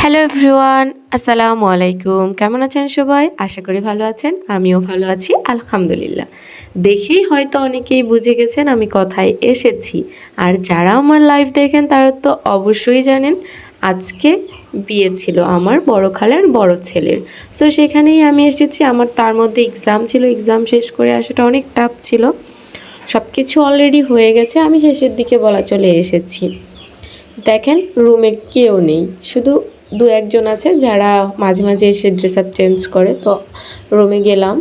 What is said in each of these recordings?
Hello everyone আসসালামু আলাইকুম কেমন আছেন সবাই? আশা করি ভালো আছেন। আমিও ভালো আছি, আলহামদুলিল্লাহ। দেখেই হয়তো অনেকেই বুঝে গেছেন আমি কথায় এসেছি। আর যারা আমার লাইভ দেখেন, তারা তো অবশ্যই জানেন, আজকে বিয়ে ছিল আমার বড় খালার বড় ছেলের। সো সেখানেই আমি এসেছি। আমার তার মধ্যে এক্সাম ছিল। এক্সাম শেষ করে আসাটা অনেক টাফ ছিল। সব কিছু অলরেডি হয়ে গেছে। আমি শেষের দিকে বলা চলে এসেছি। দেখেন রুমে কেউ নেই। শুধু দু একজন আছে যারা মাঝে মাঝে এসে ড্রেস আপ চেঞ্জ করে। তো রুমে গেলাম,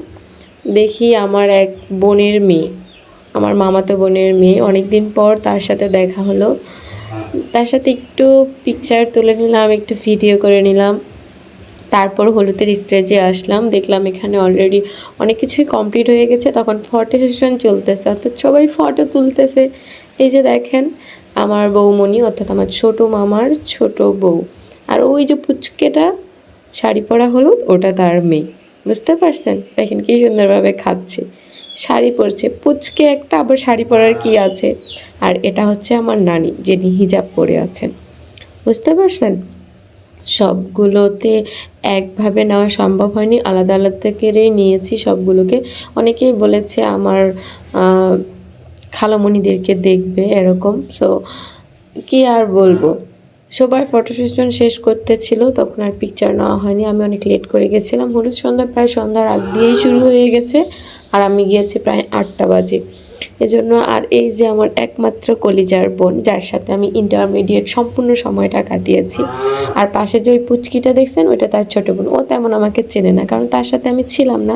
দেখি আমার এক বোনের মেয়ে, আমার মামাতো বোনের মেয়ে। অনেক দিন পর তার সাথে দেখা হলো। তার সাথে একটু পিকচার তুলে নিলাম, একটু ভিডিও করে নিলাম। তারপর হলুদের স্টেজে আসলাম, দেখলাম এখানে অলরেডি অনেক কিছুই কমপ্লিট হয়ে গেছে। তখন ফটো সেশন চলতেছে, অর্থাৎ সবাই ফটো তুলতেছে। এই যে দেখেন, আমার বৌমণি, অর্থাৎ আমার ছোট মামার ছোট বউ। আর ওই যে পুচকেটা শাড়ি পরা হলুদ, ওটা তার মেয়ে। বুঝতে পারছেন? দেখেন কি সুন্দরভাবে খাচ্ছে। শাড়ি পরছে। পুচকে একটা, আবার শাড়ি পরার কি আছে? আর এটা হচ্ছে আমার নানি, যিনি হিজাব পরে আছেন। বুঝতে পারছেন? সবগুলোতে একভাবে নেওয়া সম্ভব হয়নি। আলাদা আলাদা করেই নিয়েছি সবগুলোকে। অনেকেই বলেছে আমার খালামণিদেরকে দেখবে এরকম। সো কি আর বলব? সবার ফটো সেশন শেষ করতে ছিল, তখন আর পিকচার নেওয়া হয়নি। আমি অনেক লেট করে গেছিলাম। হলুদ সন্ধ্যা, প্রায় সন্ধ্যার আগ দিয়েই শুরু হয়ে গেছে। আর আমি গিয়েছি প্রায় আটটা বাজে। এজন্য আর এই যে আমার একমাত্র কলিজার বোন, যার সাথে আমি ইন্টারমিডিয়েট সম্পূর্ণ সময়টা কাটিয়েছি। আর পাশে যে ওই পুচকিটা দেখছেন, ওইটা তার ছোটো বোন। ও তেমন আমাকে চেনে না, কারণ তার সাথে আমি ছিলাম না।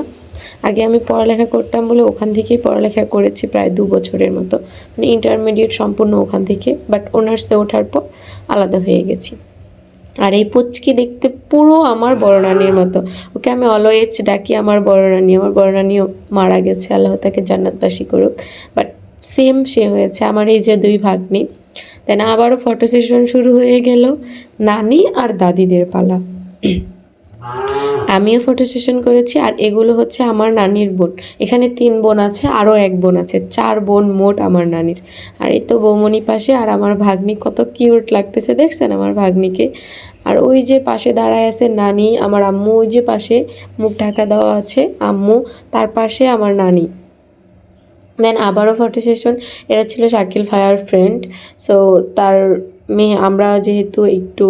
আগে আমি পড়ালেখা করতাম বলে ওখান থেকেই পড়ালেখা করেছি প্রায় দু বছরের মতো। মানে ইন্টারমিডিয়েট সম্পূর্ণ ওখান থেকে বাট অনার্সে ওঠার পর আলাদা হয়ে গেছি। আর এই পুচকি দেখতে পুরো আমার বড় মতো। ওকে আমি অলওয়েজ ডাকি, আমার বড় আমার বড় মারা গেছে, আল্লাহ তাকে জান্নাতবাসী করুক। বাট সেম সে হয়েছে, আমার এই যে দুই ভাগ্নি। দেন আবারও ফটো সেশন শুরু হয়ে গেল, নানি আর দাদিদের পালা। আমিও ফটো সেশন করেছি আর এগুলো হচ্ছে আমার নানির বোন। এখানে তিন বোন আছে, আরও এক বোন আছে, চার বোন মোট আমার নানির। আর এই তো বৌমনি পাশে আর আমার ভাগ্নি কত কিউট লাগতেছে, দেখছেন আমার ভাগ্নিকে? আর ওই যে পাশে দাঁড়ায় আছে নানি, আমার আম্মু ওই যে পাশে মুখ ঢাকা দেওয়া আছে, আম্মু, তার পাশে আমার নানি। দেন আবারও ফটো সেশন এরা ছিল শাকিল ভাইয়ার ফ্রেন্ড সো তার মেয়ে, আমরা যেহেতু একটু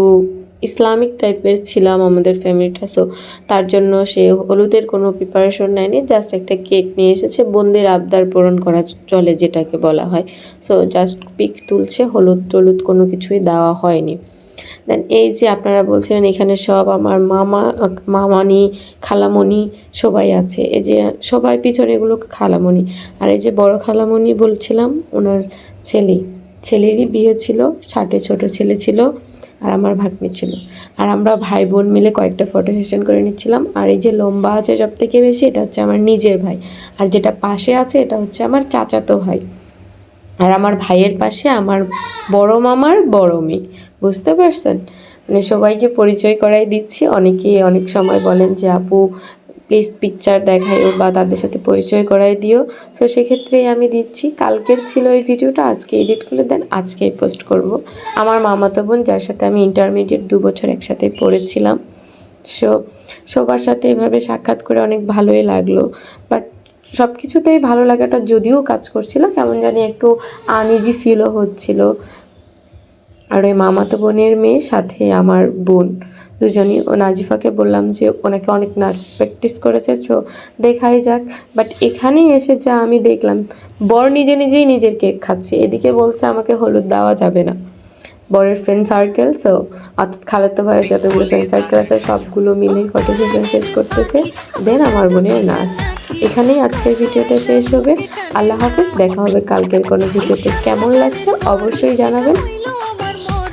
ইসলামিক টাইপের ছিলাম আমাদের ফ্যামিলিটা সো তার জন্য সে হলুদের কোনো প্রিপারেশন নেয়নি জাস্ট একটা কেক নিয়ে এসেছে, বোনদের আবদার পূরণ করা চলে যেটাকে বলা হয়। সো জাস্ট পিক তুলছে, হলুদ টলুদ কোনো কিছুই দেওয়া হয়নি। দেন এই যে আপনারা বলছিলেন এখানে সব আমার মামা, মামানি, খালামণি সবাই আছে। এই যে সবাই পিছনে এগুলো খালামণি। আর এই যে বড় খালামণি বলছিলাম, ওনার ছেলে। ছেলেরই বিয়ে ছিল, ষাটে ছোট ছেলে ছিল। আর আমার ভাগ্নি ছিল। আর আমরা ভাই বোন মিলে কয়েকটা ফটো সেশন করে নিচ্ছিলাম। আর এই যে লম্বা আছে সব থেকে বেশি, এটা হচ্ছে আমার নিজের ভাই। আর যেটা পাশে আছে, এটা হচ্ছে আমার চাচাতো ভাই। আর আমার ভাইয়ের পাশে আমার বড় মামার বড় মেয়ে। বুঝতে পারছেন? মানে সবাইকে পরিচয় করাই দিচ্ছি। অনেকেই অনেক সময় বলেন যে, আপু প্লিজ পিকচার দেখাইও বা তাদের সাথে পরিচয় করাই দিও। সো সেক্ষেত্রেই আমি দিচ্ছি। কালকের ছিল এই ভিডিওটা, আজকে এডিট করে দেন আজকেই পোস্ট করব। আমার মামাতো বোন, যার সাথে আমি ইন্টারমিডিয়েট দু বছর একসাথে পড়েছিলাম। সো সবার সাথে এভাবে সাক্ষাৎ করে অনেক ভালোই লাগল। বাট সব কিছুতেই ভালো লাগাটা যদিও কাজ করছিল, কেমন জানি একটু আনইজি ফিলও হচ্ছিল। আর ওই মামাতো বোনের মেয়ে, সাথে আমার বোন। দুজনই ও নাজিফাকে বললাম যে ওনাকে অনেক নার্স প্র্যাকটিস করেছে, সো দেখাই যাক। বাট এখানেই এসে যা আমি দেখলাম, বর নিজে নিজেই নিজের কেক খাচ্ছে। এদিকে বলছে আমাকে হলুদ দেওয়া যাবে না। বরের ফ্রেন্ড সার্কেল সো অর্থাৎ খালাতো ভাইয়ের যতগুলো ফ্রেন্ড সার্কেল আছে, সবগুলো মিলেই ফটো সেশন শেষ করতেছে। দেন আমার বোনের নার্স। এখানেই আজকের ভিডিওটা শেষ হবে। আল্লাহ হাফিজ, দেখা হবে কালকের কোনো ভিডিওতে। কেমন লাগছে অবশ্যই জানাবেন।